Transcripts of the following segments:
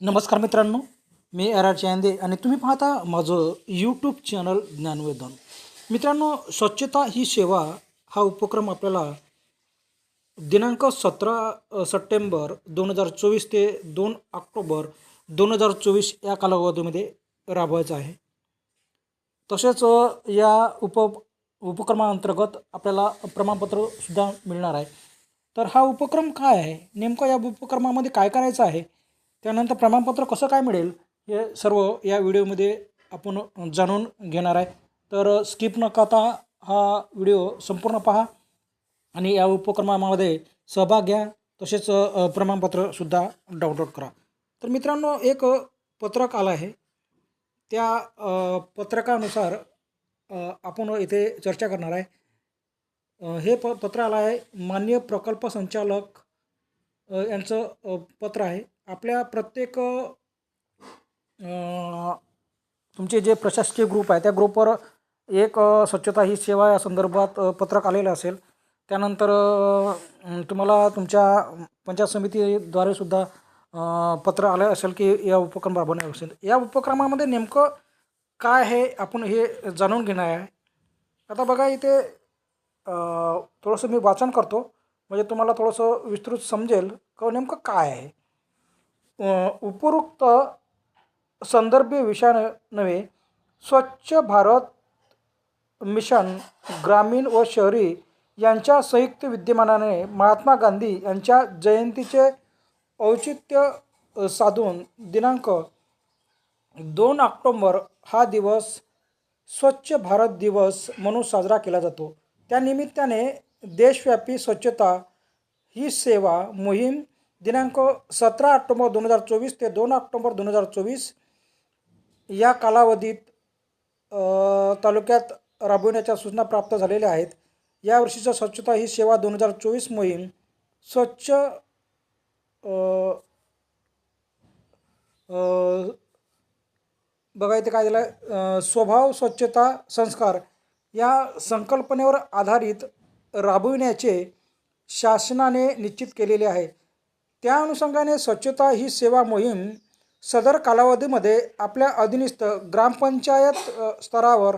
नमस्कार मित्रांनो मी R R Chande आणि तुम्ही पाहता माझं यूट्यूब चॅनल ज्ञानवेदन. मित्रांनो स्वच्छता ही सेवा हा उपक्रम आपल्याला दिनांक सतरा सप्टेंबर दोन हजार चोवीस ते दोन ऑक्टोबर दोन हजार चोवीस या कालावधीमध्ये राबवायचा आहे. तसेच या उप उपक्रमाअंतर्गत आपल्याला प्रमाणपत्रसुद्धा मिळणार आहे. तर हा उपक्रम काय आहे? नेमकं या उपक्रमामध्ये काय करायचं आहे? त्यानंतर प्रमाणपत्र कसं काय मिळेल हे सर्व या व्हिडिओमध्ये आपण जाणून घेणार आहे. तर स्किप न करता हा व्हिडिओ संपूर्ण पहा आणि या उपक्रमामध्ये सहभाग घ्या. तसेच प्रमाणपत्रसुद्धा डाउनलोड करा. तर मित्रांनो एक पत्रक आलं आहे. त्या पत्रकानुसार आपण इथे चर्चा करणार आहे. हे प पत्र आलं आहे. मान्य प्रकल्प संचालक यांचं पत्र आहे. आपल्या प्रत्येक तुमचे जे प्रशासकीय ग्रुप आहे त्या ग्रुपवर एक स्वच्छता ही सेवा या संदर्भात पत्रक आलेलं असेल. त्यानंतर तुम्हाला तुमच्या पंचायत समितीद्वारे सुद्धा पत्र आलं असेल की या उपक्रम राबवणे असेल. या उपक्रमामध्ये नेमकं काय आहे आपण हे जाणून घेणार आहे. आता बघा इथे थोडंसं मी वाचन करतो. म्हणजे तुम्हाला थोडंसं विस्तृत समजेल का नेमकं काय आहे? उपरोक्त संदर्भ विषयानं नव्हे स्वच्छ भारत मिशन ग्रामीण व शहरी यांच्या संयुक्त विद्यमानाने महात्मा गांधी यांच्या जयंतीचे औचित्य साधून दिनांक दोन ऑक्टोंबर हा दिवस स्वच्छ भारत दिवस म्हणून साजरा केला जातो. त्यानिमित्ताने देशव्यापी स्वच्छता ही सेवा मोहीम दिनांक सतरा ऑक्टोबर दोन हजार चोवीस ते दोन ऑक्टोबर दोन हजार चोवीस या कालावधीत तालुक्यात राबविण्याच्या सूचना प्राप्त झालेल्या आहेत. यावर्षीच्या स्वच्छता ही सेवा दोन हजार चोवीस मोहीम स्वच्छ बघा इथे काय झालं स्वभाव स्वच्छता संस्कार या संकल्पनेवर आधारित राबविण्याचे शासनाने निश्चित केलेले आहे. त्या अनुषंगाने स्वच्छता ही सेवा मोहीम सदर कालावधीमध्ये आपल्या अधीनस्थ ग्रामपंचायत स्तरावर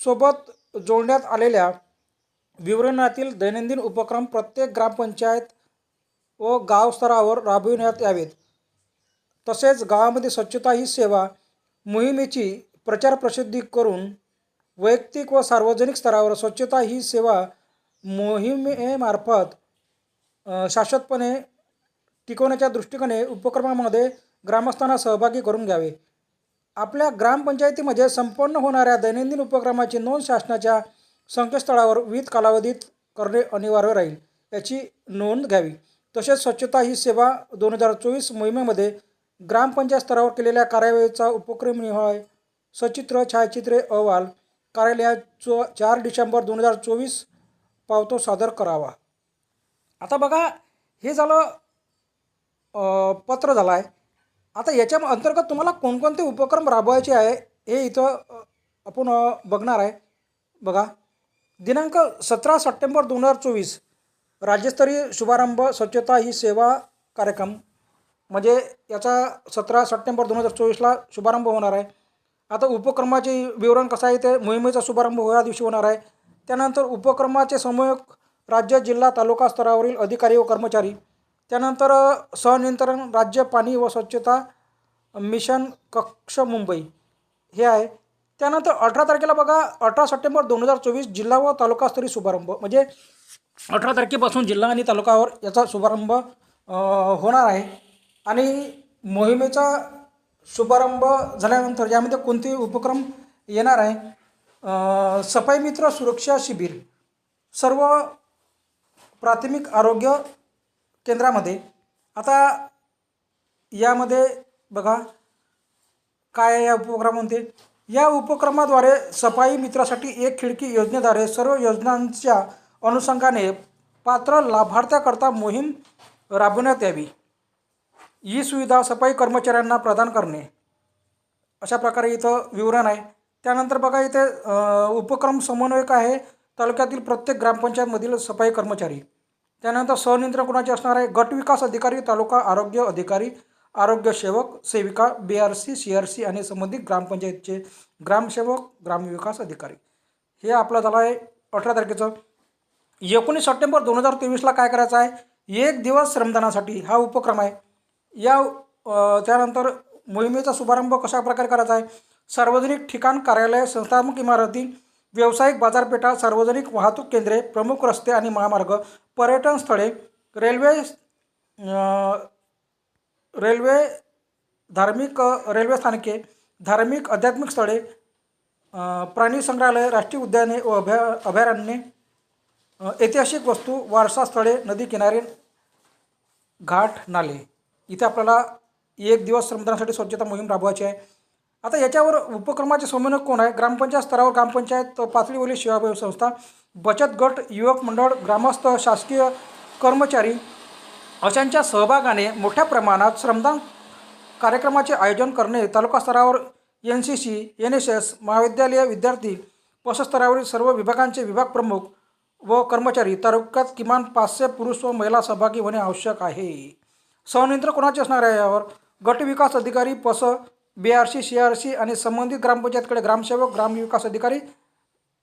सोबत जोडण्यात आलेल्या विवरणातील दैनंदिन उपक्रम प्रत्येक ग्रामपंचायत व गाव स्तरावर राबविण्यात यावेत. तसेच गावामध्ये स्वच्छता ही सेवा मोहिमेची प्रचार प्रसिद्धी करून वैयक्तिक व सार्वजनिक स्तरावर स्वच्छता ही सेवा मोहिमेमार्फत शाश्वतपणे टिकवण्याच्या दृष्टीकोने उपक्रमामध्ये ग्रामस्थांना सहभागी करून घ्यावे. आपल्या ग्रामपंचायतीमध्ये संपन्न होणाऱ्या दैनंदिन उपक्रमाची नोंद शासनाच्या संकेतस्थळावर विविध कालावधीत करणे अनिवार्य राहील याची नोंद घ्यावी. तसेच स्वच्छता ही सेवा दोन हजार चोवीस मोहिमेमध्ये ग्रामपंचायत स्तरावर केलेल्या कार्यवाहीचा उपक्रम निहाय सचित्र छायाचित्रे अहवाल कार्यालयात चो चार डिसेंबर दोन हजार चोवीस पावतो सादर करावा. आता बघा हे झालं पत्र झाला आहे आता याच्या अंतर्गत तुम्हाला कोणकोणते उपक्रम राबवायचे आहे हे इथं आपण बघणार आहे. बघा दिनांक सतरा सप्टेंबर दोन हजार चोवीस राज्यस्तरीय शुभारंभ स्वच्छता ही सेवा कार्यक्रम. म्हणजे याचा सतरा सप्टेंबर दोन हजार चोवीसला शुभारंभ होणार आहे. आता उपक्रमाचे विवरण कसं आहे ते मोहिमेचा शुभारंभ या दिवशी होणार आहे. त्यानंतर उपक्रमाचे समूह राज्य जिल्हा तालुका स्तरावरील अधिकारी व कर्मचारी. त्यानंतर अ, राज्य पाणी व स्वच्छता मिशन कक्ष मुंबई हे आहे. त्यानंतर अठरा तारखेला बघा अठरा सप्टेंबर दोन हजार चोवीस जिल्हा व तालुकास्तरीय शुभारंभ. म्हणजे अठरा तारखेपासून जिल्हा आणि तालुकावर याचा शुभारंभ होणार आहे. आणि मोहिमेचा शुभारंभ झाल्यानंतर यामध्ये कोणते उपक्रम येणार आहे? सफाई मित्र सुरक्षा शिबिर सर्व प्राथमिक आरोग्य केंद्रामध्ये. आता यामध्ये बघा काय आहे या उपक्रमामध्ये या उपक्रमाद्वारे सफाई मित्रासाठी एक खिडकी योजनेद्वारे सर्व योजनांच्या अनुषंगाने पात्र लाभार्थ्याकरता मोहीम राबवण्यात यावी. ही सुविधा सफाई कर्मचाऱ्यांना प्रदान करणे. अशा प्रकारे इथं विवरण आहे. त्यानंतर बघा इथे उपक्रम समन्वयक आहे. तालुक्यातील प्रत्येक ग्रामपंचायतमधील सफाई कर्मचारी. त्यानंतर सहनियंत्रण कोणाचे असणार आहे? गट विकास अधिकारी तालुका आरोग्य अधिकारी आरोग्य सेवक सेविका B R C C R C आणि संबंधित ग्रामपंचायतचे ग्रामसेवक ग्रामविकास अधिकारी. हे आपलं झालं आहे अठरा तारखेचं. एकोणीस सप्टेंबर दोन हजार तेवीसला काय करायचं आहे? एक दिवस श्रमदानासाठी हा उपक्रम आहे. या त्यानंतर मोहिमेचा शुभारंभ कशा प्रकारे करायचा आहे? सार्वजनिक ठिकाण कार्यालय संस्थात्मक इमारती व्यावसायिक बाजारपेठा सार्वजनिक वाहतूक केंद्रे प्रमुख रस्ते आणि महामार्ग पर्यटन स्थळे रेल्वे रेल्वे धार्मिक रेल्वे स्थानके धार्मिक आध्यात्मिक स्थळे प्राणी संग्रहालय राष्ट्रीय उद्याने व अभया अभयारण्ये ऐतिहासिक वस्तू वारसा स्थळे नदी किनारे घाट नाले. इथे आपल्याला एक दिवस श्रमदानासाठी स्वच्छता मोहीम राबवायची आहे. आता याच्यावर उपक्रमाचे समन्वयक कोण आहे? ग्रामपंचायत स्तरावर ग्रामपंचायत पातळीवरील सेवाभावी संस्था बचत गट युवक मंडळ ग्रामस्थ शासकीय कर्मचारी अशांच्या सहभागाने मोठ्या प्रमाणात श्रमदान कार्यक्रमाचे आयोजन करणे तालुका स्तरावर N C C N S S महाविद्यालय विद्यार्थी पशस्तरावरील सर्व विभागांचे विभाग प्रमुख व कर्मचारी तालुक्यात किमान पाचशे पुरुष व महिला सहभागी होणे आवश्यक आहे. सहनियंत्रण कोणाचे असणार आहे यावर? गट विकास अधिकारी पस B R C C R C आणि संबंधित ग्रामपंचायतकडे ग्रामसेवक ग्रामविकास अधिकारी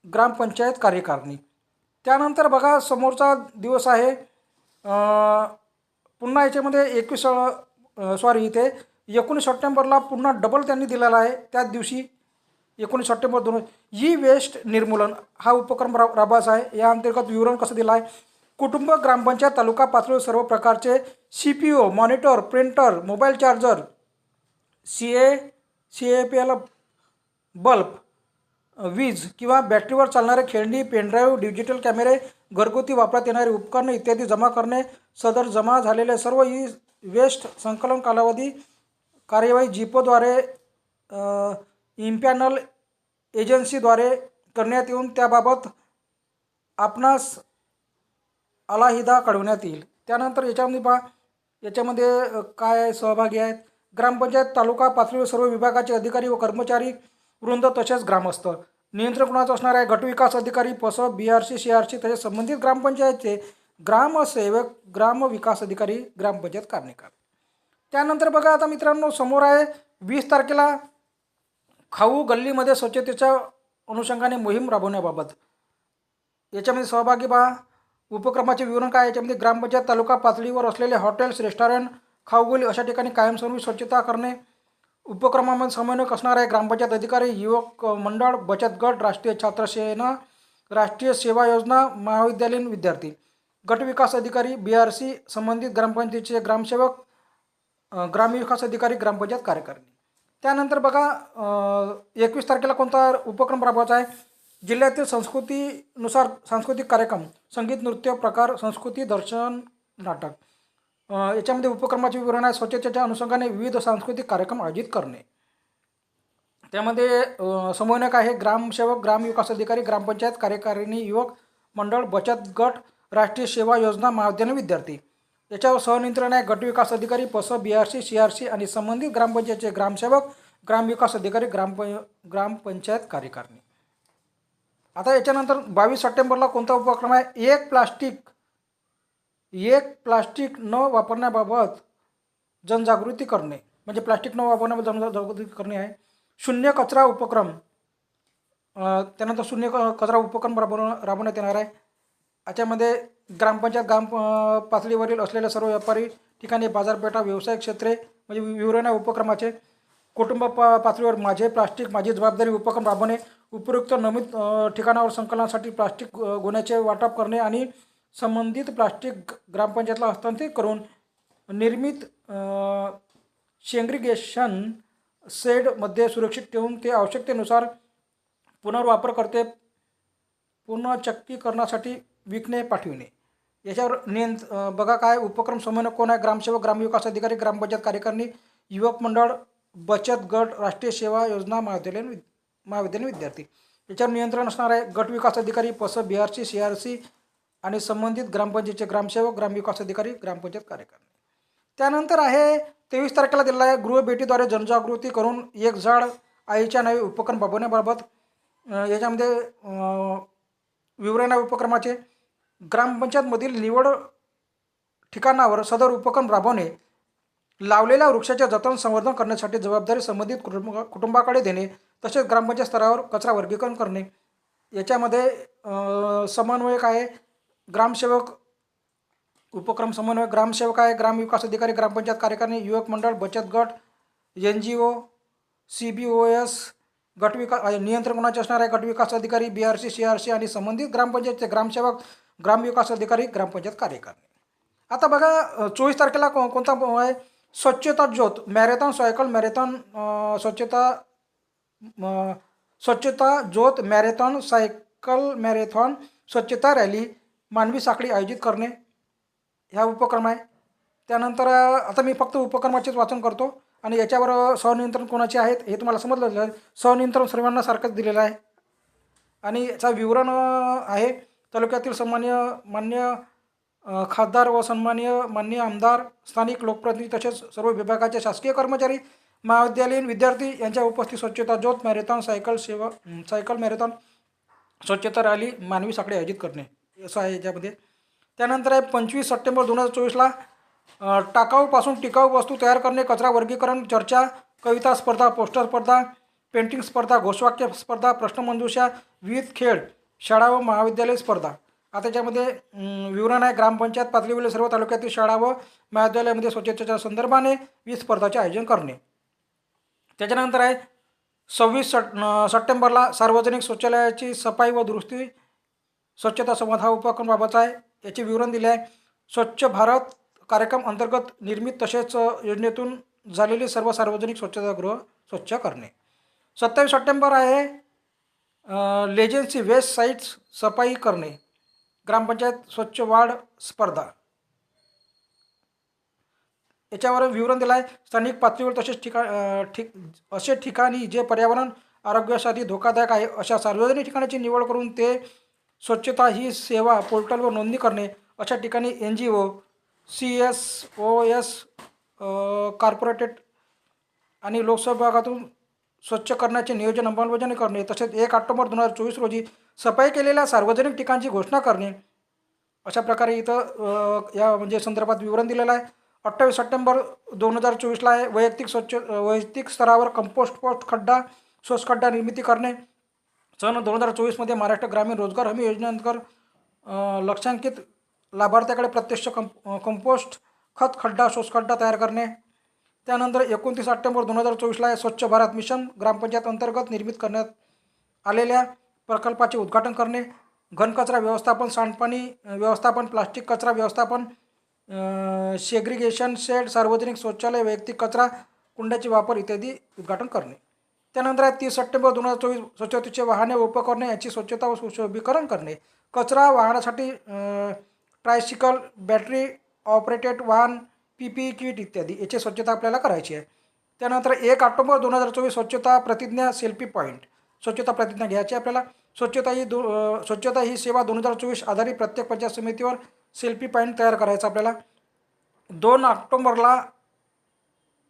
ग्रामपंचायत कार्यकारिणी. त्यानंतर बघा समोरचा दिवस आहे पुन्हा याच्यामध्ये एकवीस सॉरी इथे एकोणीस सप्टेंबरला पुन्हा डबल त्यांनी दिलेला आहे. त्याच दिवशी एकोणीस सप्टेंबर दोन ई वेस्ट निर्मूलन हा उपक्रम रा राबवायचा आहे. या अंतर्गत विवरण कसं दिलं आहे? कुटुंब ग्रामपंचायत तालुका पातळीवर सर्व प्रकारचे C P O monitor printer mobile charger C A C A P L bulb वीज किंवा बॅटरीवर चालणारे खेळणी पेनड्राईव्ह डिजिटल कॅमेरे घरगुती वापरात येणारे उपकरणे इत्यादी जमा करणे सदर जमा झालेले सर्व ई वेस्ट संकलन कालावधी कार्यवाही जिपोद्वारे इम्पॅनल एजन्सीद्वारे करण्यात येऊन त्याबाबत आपणास अलाहिदा कळवण्यात येईल. त्यानंतर याच्यामध्ये पहा याच्यामध्ये काय सहभागी आहेत? ग्रामपंचायत तालुका पातळीवर सर्व विभागाचे अधिकारी व कर्मचारी वृंद तसेच ग्रामस्थ. नियंत्रण कोणाचं असणार आहे? गटविकास अधिकारी पस B R C C R C तसेच संबंधित ग्रामपंचायतचे ग्रामसेवक ग्रामविकास अधिकारी ग्रामपंचायत कारणेकार त्यानंतर बघा आता मित्रांनो समोर आहे वीस तारखेला खाऊ गल्लीमध्ये स्वच्छतेच्या अनुषंगाने मोहीम राबवण्याबाबत. याच्यामध्ये सहभागी बा उपक्रमाचे विवरण काय याच्यामध्ये ग्रामपंचायत तालुका पातळीवर असलेले हॉटेल्स रेस्टॉरंट खाऊगोली अशा ठिकाणी कायमस्वरूपी स्वच्छता करणे. उपक्रमामध्ये समन्वयक असणारे ग्रामपंचायत अधिकारी युवक मंडळ बचत गट राष्ट्रीय छात्र सेना राष्ट्रीय सेवा योजना महाविद्यालयीन विद्यार्थी गटविकास अधिकारी बी आर सी संबंधित ग्रामपंचायतीचे ग्रामसेवक ग्रामविकास अधिकारी ग्रामपंचायत कार्यकारिणी. त्यानंतर बघा एकवीस तारखेला कोणता उपक्रम राबवायचा आहे? जिल्ह्यातील संस्कृतीनुसार सांस्कृतिक कार्यक्रम संगीत नृत्य प्रकार संस्कृती दर्शन नाटक. याच्यामध्ये उपक्रमाचे विवरण आहे स्वच्छतेच्या अनुषंगाने विविध सांस्कृतिक कार्यक्रम आयोजित करणे. त्यामध्ये समन्वयक आहे. ग्रामसेवक ग्रामविकास अधिकारी ग्रामपंचायत कार्यकारिणी युवक मंडळ बचत गट राष्ट्रीय सेवा योजना महाविद्यालय विद्यार्थी. याच्यावर सहनियंत्रण आहे. गटविकास अधिकारी पस B R C C R C आणि संबंधित ग्रामपंचायतचे ग्रामसेवक ग्रामविकास अधिकारी ग्रामप ग्रामपंचायत कार्यकारिणी. आता याच्यानंतर बावीस सप्टेंबरला कोणता उपक्रम आहे? एक प्लास्टिक एक प्लास्टिक न वापरण्याबाबत जनजागृती करणे. म्हणजे प्लास्टिक न वापरण्याबाबत जनजागृती करणे आहे. शून्य कचरा उपक्रम. त्यानंतर शून्य क- कचरा उपक्रम राबवणं राबवण्यात येणार आहे. याच्यामध्ये ग्रामपंचायत ग्राम पातळीवरील असलेल्या सर्व व्यापारी ठिकाणी बाजारपेठा व्यवसाय क्षेत्रे म्हणजे विवरणा उपक्रमाचे कुटुंब पा पातळीवर माझे प्लास्टिक माझी जबाबदारी उपक्रम राबवणे उपयुक्त नमित ठिकाणावर संकलनासाठी प्लास्टिक गुन्ह्याचे वाटप करणे आणि संबंधित प्लास्टिक ग्रामपंचायतला हस्तांतरित करून निर्मित शेंग्रिगेशन सेडमध्ये सुरक्षित ठेवून ते आवश्यकतेनुसार पुनर्वापर करते पुनर्चक्कीकरणासाठी विकणे पाठविणे. याच्यावर नियंत बघा काय उपक्रम समन्वयक कोण आहे? ग्रामसेवक ग्रामविकास अधिकारी ग्रामपंचायत कार्यकारिणी युवक मंडळ बचत गट राष्ट्रीय सेवा योजना महाविद्यालयीन विद महाविद्यालयीन विद्यार्थी. याच्यावर नियंत्रण असणार आहे. गट विकास अधिकारी पस B R C C R C आणि संबंधित ग्रामपंचायतचे ग्रामसेवक ग्रामविकास अधिकारी ग्रामपंचायत कार्यकारिणी त्यानंतर आहे तेवीस तारखेला दिलेला आहे गृहभेटीद्वारे जनजागृती करून एक झाड आईच्या नावे उपक्रम राबवण्याबाबत याच्यामध्ये विवरण उपक्रमाचे. ग्रामपंचायतमधील निवड ठिकाणावर सदर उपक्रम राबवणे लावलेल्या वृक्षाचे जतन संवर्धन करण्यासाठी जबाबदारी संबंधित कुटुंब कुटुंबाकडे देणे तसेच ग्रामपंचायत स्तरावर कचरा वर्गीकरण करणे. याच्यामध्ये समन्वयक आहे ग्रामसेवक उपक्रम समन्वय ग्रामसेवक आहे ग्रामविकास अधिकारी ग्रामपंचायत कार्यकारिणी युवक मंडळ बचत गट N G O C B O S गटविकास नियंत्रण कोणाचे असणार आहे? गटविकास अधिकारी B R C C R C आणि संबंधित ग्रामपंचायतचे ग्रामसेवक ग्रामविकास अधिकारी ग्रामपंचायत कार्यकारिणी. आता बघा चोवीस तारखेला को कोणता आहे? स्वच्छता ज्योत मॅरेथॉन सायकल मॅरेथॉन स्वच्छता स्वच्छता ज्योत मॅरेथॉन सायकल मॅरेथॉन स्वच्छता रॅली मानवी साखळी आयोजित करणे ह्या उपक्रम आहे. त्यानंतर आता मी फक्त उपक्रमाचेच वाचन करतो आणि याच्यावर स्वनियंत्रण कोणाचे आहेत हे तुम्हाला समजलं स्वनियंत्रण सर्वांना सारखंच दिलेलं आहे. आणि याचा विवरण आहे. तालुक्यातील सन्मान्य मान्य खासदार व सन्मान्य मान्य आमदार स्थानिक लोकप्रतिनिधी तसेच सर्व विभागाचे शासकीय कर्मचारी महाविद्यालयीन विद्यार्थी यांच्या उपस्थित स्वच्छता ज्योत मॅरेथॉन सायकल सेवा सायकल मॅरेथॉन स्वच्छता रॅली मानवी साखळी आयोजित करणे. असं आहे याच्यामध्ये. त्यानंतर आहे पंचवीस सप्टेंबर दोन हजार चोवीसला टाकाऊपासून टिकाऊ वस्तू तयार करणे कचरा वर्गीकरण चर्चा कविता स्पर्धा पोस्टर स्पर्धा पेंटिंग स्पर्धा घोषवाक्य स्पर्धा प्रश्नमंजूषा विविध खेळ शाळा व महाविद्यालय स्पर्धा. आता त्याच्यामध्ये विवरण आहे. ग्रामपंचायत पातळीवरील सर्व तालुक्यातील शाळा व महाविद्यालयामध्ये स्वच्छतेच्या संदर्भाने वीज स्पर्धाचे आयोजन करणे. त्याच्यानंतर आहे सव्वीस सट सप्टेंबरला सार्वजनिक शौचालयाची सफाई व दुरुस्ती स्वच्छता संवाद हा उपक्रमाबाबत आहे. याचे विवरण दिले आहे स्वच्छ भारत कार्यक्रम अंतर्गत निर्मित तसेच योजनेतून झालेली सर्व सार्वजनिक स्वच्छतागृह स्वच्छ करणे. सत्तावीस सप्टेंबर आहे. लेजेन्सी वेस्ट साईट्स सफाई करणे. ग्रामपंचायत स्वच्छ वाढ स्पर्धा. याच्यावर विवरण दिलं आहे स्थानिक पातळीवर तसेच ठिका ठिक असे ठिकाणी जे पर्यावरण आरोग्यासाठी धोकादायक आहे अशा सार्वजनिक ठिकाणाची निवड करून ते स्वच्छता ही सेवा पोर्टलवर नोंदणी करणे अशा ठिकाणी N G O C S O S corporated आणि लोकसहभागातून स्वच्छ करण्याचे नियोजन अंमलबजावणी करणे तसेच एक ऑक्टोबर दोन हजार चोवीस रोजी सफाई केलेल्या सार्वजनिक ठिकाणची घोषणा करणे अशा प्रकारे इथं या म्हणजे संदर्भात विवरण दिलेलं आहे. अठ्ठावीस सप्टेंबर दोन हजार चोवीसला आहे वैयक्तिक स्वच्छ वैयक्तिक स्तरावर कंपोस्ट पोस्ट खड्डा स्वच्छ खड्डा निर्मिती करणे सन दोन हजार चोवीसमध्ये महाराष्ट्र ग्रामीण रोजगार हमी योजनेअंतर्गत लक्षांकित लाभार्थ्याकडे प्रत्यक्ष कंप कंपोस्ट खत खड्डा शोषखड्डा तयार करणे. त्यानंतर एकोणतीस सप्टेंबर दोन हजार चोवीसला स्वच्छ भारत मिशन ग्रामपंचायत अंतर्गत निर्मित करण्यात आलेल्या प्रकल्पाचे उद्घाटन करणे. घनकचरा व्यवस्थापन सांडपाणी व्यवस्थापन प्लास्टिक कचरा व्यवस्थापन सेग्रिगेशन शेड सार्वजनिक शौचालय वैयक्तिक कचरा कुंड्याचे वापर इत्यादी उद्घाटन करणे. त्यानंतर आहे तीस सप्टेंबर दोन हजार चोवीस स्वच्छतेचे वाहने व उपकरणे याची स्वच्छता व सुशोभीकरण करणे. कचरा वाहनासाठी ट्रायसिकल बॅटरी ऑपरेटेड वाहन पी पी किट इत्यादी याची स्वच्छता आपल्याला करायची आहे. त्यानंतर एक ऑक्टोबर दोन हजार चोवीस स्वच्छता प्रतिज्ञा सेल्फी पॉईंट स्वच्छता प्रतिज्ञा घ्यायची आपल्याला. स्वच्छता ही दो स्वच्छता ही सेवा दोन हजार चोवीस आधारित प्रत्येक पंचायत समितीवर सेल्फी पॉईंट तयार करायचा आपल्याला. दोन ऑक्टोबरला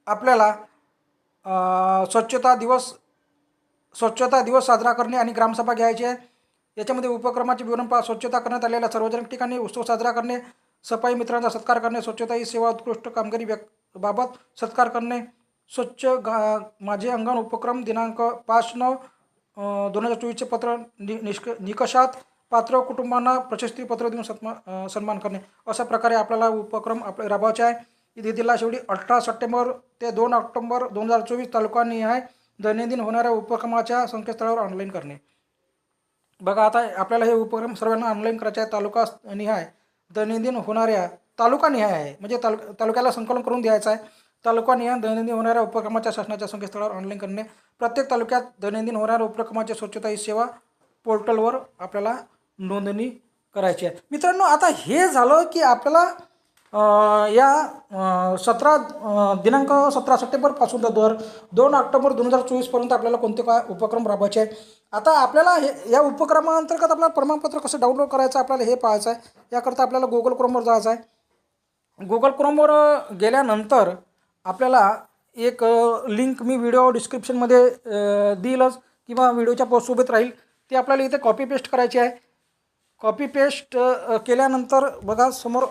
आपल्याला स्वच्छता दिवस स्वच्छता दिवस साजरा करणे आणि ग्रामसभा घ्यायची आहे. याच्यामध्ये उपक्रमाचे विवरण पहा. स्वच्छता करण्यात आलेल्या सार्वजनिक ठिकाणी उत्सव साजरा करणे सफाई मित्रांचा सत्कार करणे स्वच्छता ही सेवा उत्कृष्ट कामगिरी व्यक् बाबत सत्कार करणे. स्वच्छ गा माझे अंगण उपक्रम दिनांक पाच नऊ दोन हजार चोवीसचे पत्र नि निष्क निकषात पात्र कुटुंबांना प्रशस्तीपत्र देऊन सन्मा सन्मान करणे. अशा प्रकारे आपल्याला उपक्रम आपले राबवायचे आहे. इथे दिला शेवटी अठरा सप्टेंबर ते दोन ऑक्टोंबर दोन हजार चोवीस तालुकानिहाय दैनंदिन होणाऱ्या उपक्रमाच्या संकेतस्थळावर ऑनलाईन करणे. बघा आता आपल्याला हे उपक्रम सर्वांना ऑनलाईन करायचे आहे. तालुका निहाय दैनंदिन होणाऱ्या तालुका निहाय आहे. म्हणजे तालु तालुक्याला संकलन करून द्यायचं आहे. तालुका निहाय दैनंदिन होणाऱ्या उपक्रमाच्या शासनाच्या संकेतस्थळावर ऑनलाईन करणे. प्रत्येक तालुक्यात दैनंदिन होणाऱ्या उपक्रमाच्या स्वच्छता ही सेवा पोर्टलवर आपल्याला नोंदणी करायची आहे. मित्रांनो आता हे झालं की आपल्याला या सतरा दिनांक सतरा सप्टेंबरपासून तर दर दोन ऑक्टोबर दोन हजार चोवीसपर्यंत आपल्याला कोणते काय उपक्रम राबवायचे आहे आता आपल्याला हे या उपक्रमाअंतर्गत आपल्याला प्रमाणपत्र कसं डाउनलोड करायचं आपल्याला हे पाहायचं आहे. याकरता आपल्याला गुगल क्रोमवर जायचं आहे. गुगल क्रोमवर गेल्यानंतर आपल्याला एक लिंक मी व्हिडिओ डिस्क्रिप्शनमध्ये देईलच किंवा व्हिडिओच्या पोस्टसोबत राहील. ती आपल्याला इथे कॉपी पेस्ट करायची आहे. कॉपी पेस्ट केल्यानंतर बघा समोर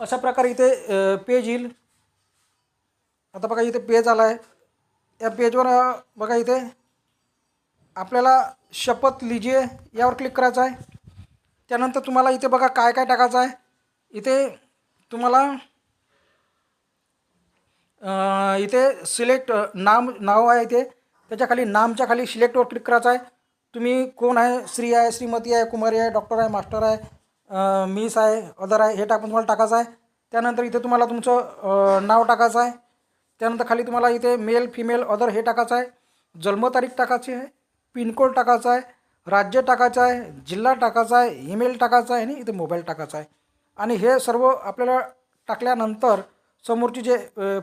अशा प्रकारे इथे पेज येईल. आता बघा इथे पेज आला आहे या पेजवर बघा इथे. आपल्याला शपथ लिजिये यावर क्लिक करायचं आहे. त्यानंतर तुम्हाला इथे बघा काय काय टाकायचं आहे. इथे तुम्हाला इथे सिलेक्ट नाम नाव आहे इथे. त्याच्याखाली नामच्या खाली सिलेक्टवर क्लिक करायचं आहे. तुम्ही कोण आहे? स्त्री आहे श्रीमती आहे कुमारी आहे डॉक्टर आहे मास्टर आहे. मिस आहे अदर आहे हे टाकून तुम्हाला टाकायचं आहे. त्यानंतर इथे तुम्हाला तुमचं नाव टाकायचं आहे. त्यानंतर खाली तुम्हाला इथे मेल फिमेल अदर हे टाकायचं आहे. जन्मतारीख टाकायची आहे. पिनकोड टाकायचा आहे. राज्य टाकायचं आहे. जिल्हा टाकायचा आहे. ईमेल टाकायचा आहे. आणि इथे मोबाईल टाकायचा आहे. आणि हे सर्व आपल्याला टाकल्यानंतर समोरची जे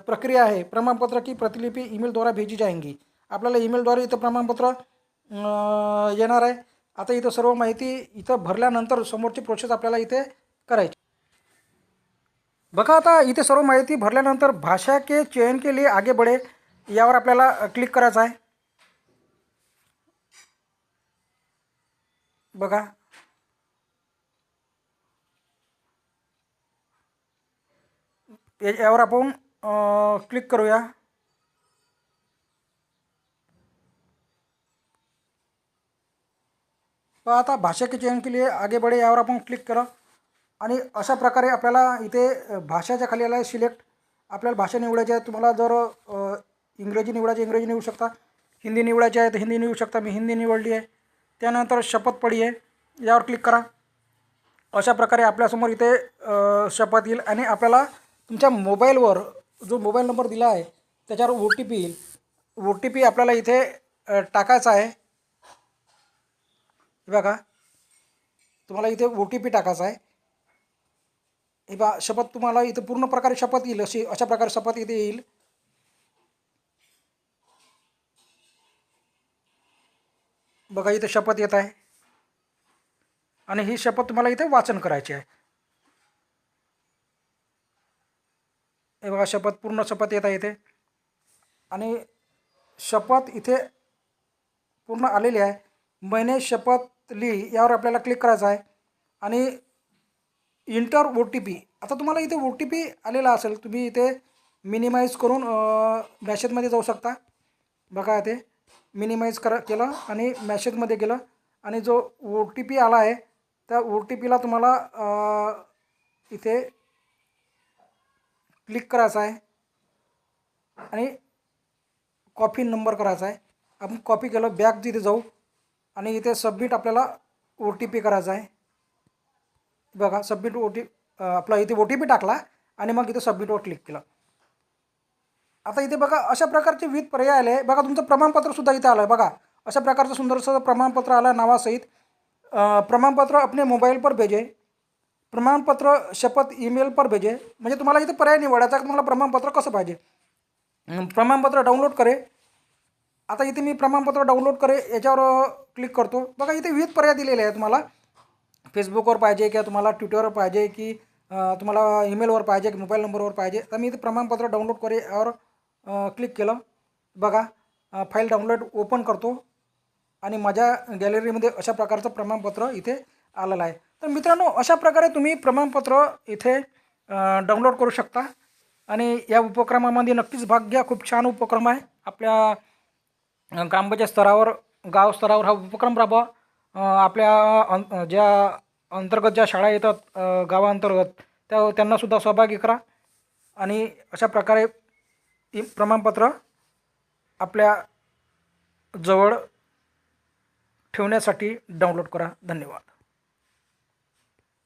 प्रक्रिया आहे प्रमाणपत्र की प्रतिलिपी ईमेलद्वारा भेजी जाएंगी. आपल्याला ईमेलद्वारे इथं प्रमाणपत्र येणार आहे. आता इथं सर्व माहिती इथं भरल्यानंतर समोरची प्रोसेस आपल्याला इथे करायची. बघा आता इथे सर्व माहिती भरल्यानंतर भाषा के चयन के लिए आगे बढे. यावर आपल्याला क्लिक करायचं आहे. बघा. यावर आपण क्लिक करूया. तर आता भाषा के चयन के लिए आगे बढे यावर आपण क्लिक केलं आणि अशा प्रकारे आपल्याला इथे भाषाच्या खाली आला सिलेक्ट आपल्याला भाषा निवडायची आहे. तुम्हाला जर इंग्रजी निवडायची इंग्रजी निवडू शकता. हिंदी निवडायची आहे तर हिंदी निवडू शकता. मी हिंदी निवडली आहे. त्यानंतर शपथ पडी आहे. यावर क्लिक करा. अशा प्रकारे आपल्यासमोर इथे शपथ येईल. आणि आपल्याला तुमच्या मोबाईलवर जो मोबाईल नंबर दिला आहे त्याच्यावर ओ टी पी येईल. ओ टी पी आपल्याला इथे टाकायचा आहे. बघा. तुम्हाला इथे ओ टी पी टाकायचा आहे. हे बा शपथ तुम्हाला इथे पूर्ण प्रकारे शपथ येईल अशी अशा प्रकारे शपथ इथे येईल. बघा इथे शपथ येत आहे. आणि ही शपथ तुम्हाला इथे वाचन करायची आहे. हे बघा शपथ पूर्ण शपथ येत आहे इथे. आणि शपथ इथे पूर्ण आलेली आहे. महिने शपथ ली यावर आपल्याला क्लिक करायचं आहे. आणि इंटर ओ टी पी आता तुम्हाला इथे ओ टी पी आलेला असेल तुम्ही इथे मिनिमाइज करून मॅसेजमध्ये जाऊ शकता. बघा इथे मिनिमाइज करा केलं आणि मॅसेजमध्ये गेलं. आणि जो ओ टी पी आला आहे त्या ओ टी पीला तुम्हाला इथे क्लिक करायचं आहे. आणि कॉपी नंबर करायचा आहे. आपण कॉपी केलं बॅक तिथे जाऊ आणि इथे सबमिट आपल्याला ओ टी पी करायचा आहे. बघा सबमिट ओ टी आपला इथे ओ टी पी टाकला आणि मग इथे सबमिटवर क्लिक केलं. आता इथे बघा अशा प्रकारचे विविध पर्याय आले. बघा तुमचं प्रमाणपत्रसुद्धा इथे आलं आहे बघा अशा प्रकारचं सुंदरसं प्रमाणपत्र आलं नावासहित. प्रमाणपत्र अपने मोबाईल पर भेजे. प्रमाणपत्र शपथ ईमेल पर भेजे. म्हणजे तुम्हाला इथे पर्याय निवडायचा तुम्हाला प्रमाणपत्र कसं पाहिजे? प्रमाणपत्र डाउनलोड करे. आता इथे मी प्रमाणपत्र डाउनलोड करे याच्यावर क्लिक करतो. बघा इथे विविध पर्याय दिलेले आहे तुम्हाला. फेसबुकवर पाहिजे किंवा तुम्हाला ट्विटरवर पाहिजे की तुम्हाला ईमेलवर पाहिजे की मोबाईल नंबरवर पाहिजे. तर मी इथे प्रमाणपत्र डाउनलोड करे यावर क्लिक केलं. बघा फाईल डाउनलोड ओपन करतो. आणि माझ्या गॅलरीमध्ये अशा प्रकारचं प्रमाणपत्र इथे आलेलं आहे. तर मित्रांनो अशा प्रकारे तुम्ही प्रमाणपत्र इथे डाउनलोड करू शकता. आणि या उपक्रमामध्ये नक्कीच भाग घ्या. खूप छान उपक्रम आहे. आपल्या ग्रामपंचायत स्तरावर गाव स्तरावर हा उपक्रम राबवा. आपल्या अं ज्या अंतर्गत ज्या शाळा येतात गावाअंतर्गत त्या त्यांनासुद्धा सहभागी करा. आणि अशा प्रकारे इ प्रमाणपत्र आपल्या जवळ ठेवण्यासाठी डाउनलोड करा. धन्यवाद.